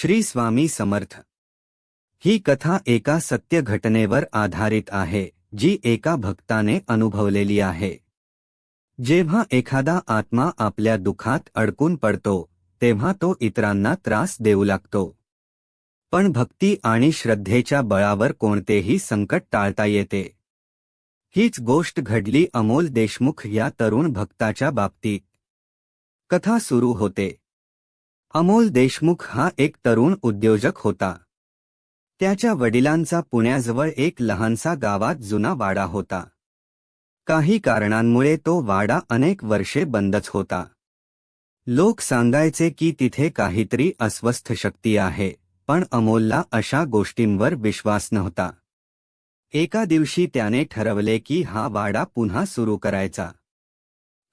श्री स्वामी समर्थ. ही कथा एका सत्य घटनेवर आधारित आहे जी एका भक्ताने अनुभवलेली आहे. जेव्हा एखादा आत्मा आपल्या दुखात अडकून पडतो तेव्हा तो इतरांना त्रास देऊ लागतो. पण भक्ती आणि श्रद्धेच्या बळावर कोणतेही संकट टाळता येते. हीच गोष्ट घडली अमोल देशमुख या तरुण भक्ताच्या बाबतीत. कथा सुरू होते. अमोल देशमुख हा एक तरुण उद्योजक होता. त्याच्या वडिलांचा पुण्याजवळ एक लहानसा गावात जुना वाडा होता. काही कारणांमुळे तो वाडा अनेक वर्षे बंदच होता. लोक सांगायचे की तिथे काहीतरी अस्वस्थ शक्ती आहे पण अमोलला अशा गोष्टींवर विश्वास नव्हता. एका दिवशी त्याने ठरवले की हा वाडा पुन्हा सुरू करायचा.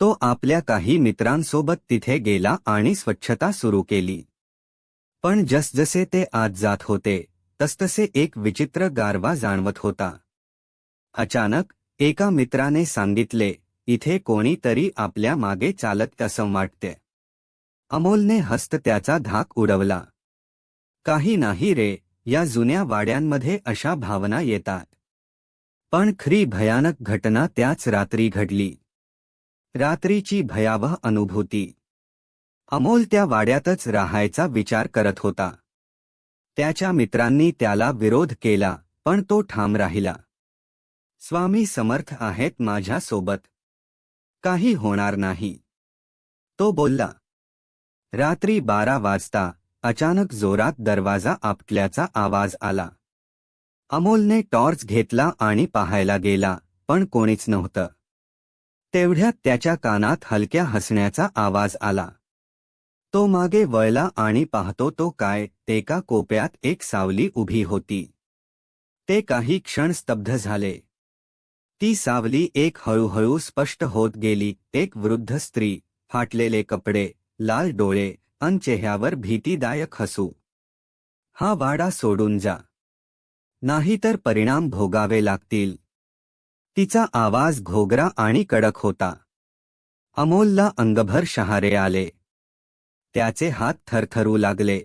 तो आपल्या काही मित्रांसोबत तिथे गेला आणि स्वच्छता सुरू केली. पण जसजसे ते आत जात होते तसतसे एक विचित्र गारवा जाणवत होता. अचानक एका मित्राने सांगितले इथे कोणीतरी आपल्या मागे चालत असं वाटते. अमोलने हस्त त्याचा धाक उडवला. काही नाही रे या जुन्या वाड्यांमध्ये अशा भावना येतात. पण खरी भयानक घटना त्याच रात्री घडली. रात्रीची भयावह अनुभूती. अमोल त्या वाड्यातच राहायचा विचार करत होता. त्याच्या मित्रांनी त्याला विरोध केला पण तो ठाम राहिला. स्वामी समर्थ आहेत माझ्यासोबत. काही होणार नाही. तो बोलला. रात्री बारा वाजता अचानक जोरात दरवाजा आपटल्याचा आवाज आला. अमोलने टॉर्च घेतला आणि पाहायला गेला पण कोणीच नव्हतं. तेवढ्यात त्याच्या कानात हलक्या हसण्याचा आवाज आला. तो मागे वळला आणि पाहतो तो काय एका कोप्यात एक सावली उभी होती. ते काही क्षण स्तब्ध झाले. ती सावली एक हळूहळू स्पष्ट होत गेली एक वृद्ध स्त्री फाटलेले कपडे लाल डोळे अन चेहऱ्यावर भीतीदायक हसू. हा वाडा सोडून जा. नाहीतर परिणाम भोगावे लागतील. तिचा आवाज घोगरा आणि कडक होता. अमोलला अंगभर शहारे आले. त्याचे हात थरथरू लागले.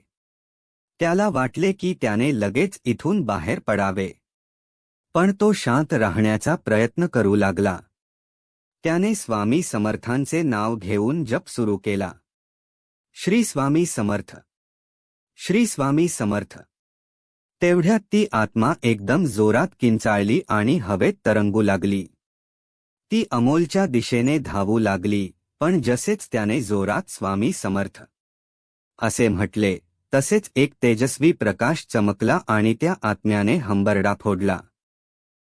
त्याला वाटले की त्याने लगेच इथून बाहेर पडावे. पण तो शांत राहण्याचा प्रयत्न करू लागला. त्याने स्वामी समर्थांचे नाव घेऊन जप सुरू केला. श्री स्वामी समर्थ. श्री स्वामी समर्थ. तेवढ्यात ती आत्मा एकदम जोरात किंचाळली आणि हवेत तरंगू लागली. ती अमोलच्या दिशेने धावू लागली पण जसेच त्याने जोरात स्वामी समर्थ. असे म्हटले तसेच एक तेजस्वी प्रकाश चमकला आणि त्या आत्म्याने हंबरडा फोडला.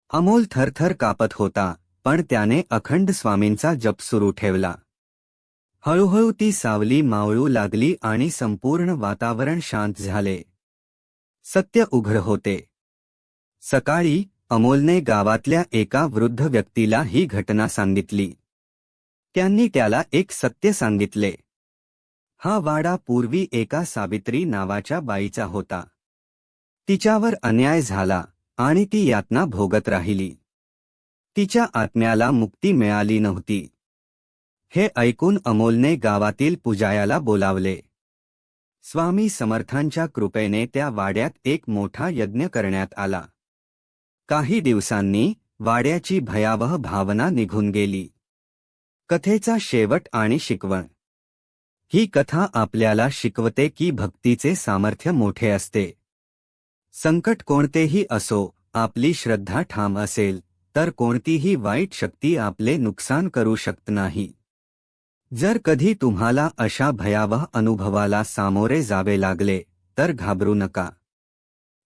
अमोल थरथर कापत होता पण त्याने अखंड स्वामींचा जप सुरू ठेवला. हळूहळू ती सावली मावळू लागली आणि संपूर्ण वातावरण शांत झाले. सत्य उघड होते. सकाळी अमोलने गावातल्या एका वृद्ध व्यक्तीला ही घटना सांगितली. त्यांनी त्याला एक सत्य सांगितले. हा वाडा पूर्वी एका सावित्री नावाच्या बाईचा होता. तिच्यावर अन्याय झाला आणि ती यातना भोगत राहिली. तिच्या आत्म्याला मुक्ती मिळाली नव्हती. हे ऐकून अमोलने गावातील पुजायाला बोलावले. स्वामी समर्थांच्या कृपेने त्या वाड्यात एक मोठा यज्ञ करण्यात आला. काही दिवसांनी वाड्याची भयावह भावना निघून गेली. कथेचा शेवट आणि शिकवण. ही कथा आपल्याला शिकवते की भक्तीचे सामर्थ्य मोठे असते. संकट कोणतेही असो आपली श्रद्धा ठाम असेल तर कोणतीही वाईट शक्ती आपले नुकसान करू शकत नाही. जर कधी तुम्हाला अशा भयावह अनुभवाला सामोरे जावे लागले तर घाबरू नका.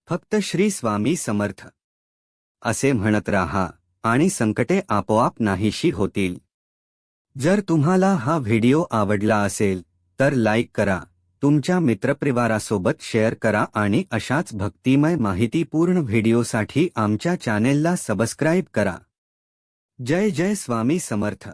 फक्त श्री स्वामी समर्थ. असे म्हणत राहा आणि संकटे आपोआप नाहीशी होतील. जर तुम्हाला हा व्हिडिओ आवडला असेल तर लाईक करा तुमच्या मित्रपरिवारासोबत शेअर करा आणि अशाच भक्तिमय माहितीपूर्ण व्हिडिओसाठी आमच्या चॅनेलला सबस्क्राईब करा. जय जय स्वामी समर्थ.